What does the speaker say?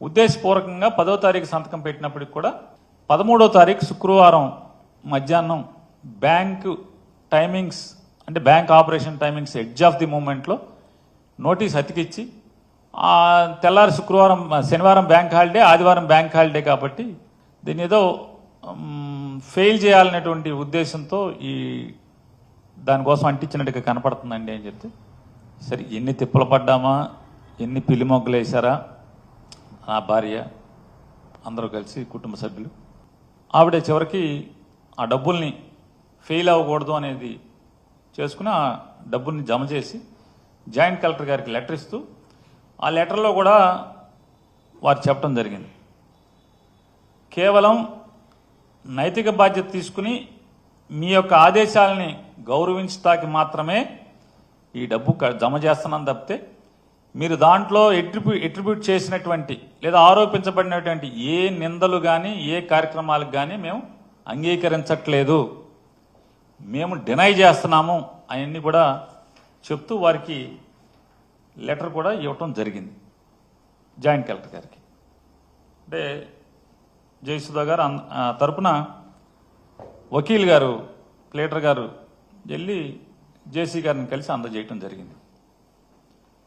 ఉద్దేశపూర్వకంగా పదో తారీఖు సంతకం పెట్టినప్పటికి కూడా పదమూడో తారీఖు శుక్రవారం మధ్యాహ్నం బ్యాంకు టైమింగ్స్ అంటే bank operation timings edge of the మూమెంట్లో నోటీస్ అతికిచ్చి తెల్లారి శుక్రవారం శనివారం బ్యాంక్ హాలిడే ఆదివారం బ్యాంక్ హాలిడే కాబట్టి దీన్ని ఏదో ఫెయిల్ చేయాలనేటువంటి ఉద్దేశంతో ఈ దానికోసం అంటించినట్టుగా కనపడుతుందండి అని చెప్తే సరే ఎన్ని తిప్పలు పడ్డామా? ఎన్ని పిల్లి మొగ్గలు వేశారా నా భార్య అందరూ కలిసి కుటుంబ సభ్యులు. ఆవిడ చివరికి ఆ డబ్బుల్ని ఫెయిల్ అవ్వకూడదు అనేది చేసుకుని ఆ డబ్బుల్ని జమ చేసి జాయింట్ కలెక్టర్ గారికి లెటర్ ఇస్తూ ఆ లెటర్లో కూడా వారు చెప్పడం జరిగింది. కేవలం నైతిక బాధ్యత తీసుకుని మీ యొక్క ఆదేశాలని గౌరవించటానికి మాత్రమే ఈ డబ్బు జమ చేస్తున్నాను తప్పితే మీరు దాంట్లో ఎట్రిబ్యూ ఎట్రిబ్యూట్ చేసినటువంటి లేదా ఆరోపించబడినటువంటి ఏ నిందలు కానీ ఏ కార్యక్రమాలకు కానీ మేము అంగీకరించట్లేదు. మేము డినై చేస్తున్నాము అవన్నీ కూడా చెప్తూ వారికి లెటర్ కూడా ఇవ్వటం జరిగింది జాయింట్ కలెక్టర్ గారికి. అంటే జయసుధా గారు తరపున వకీల్ గారు ప్లేటర్ గారు వెళ్ళి జేసీ గారిని కలిసి అందజేయటం జరిగింది.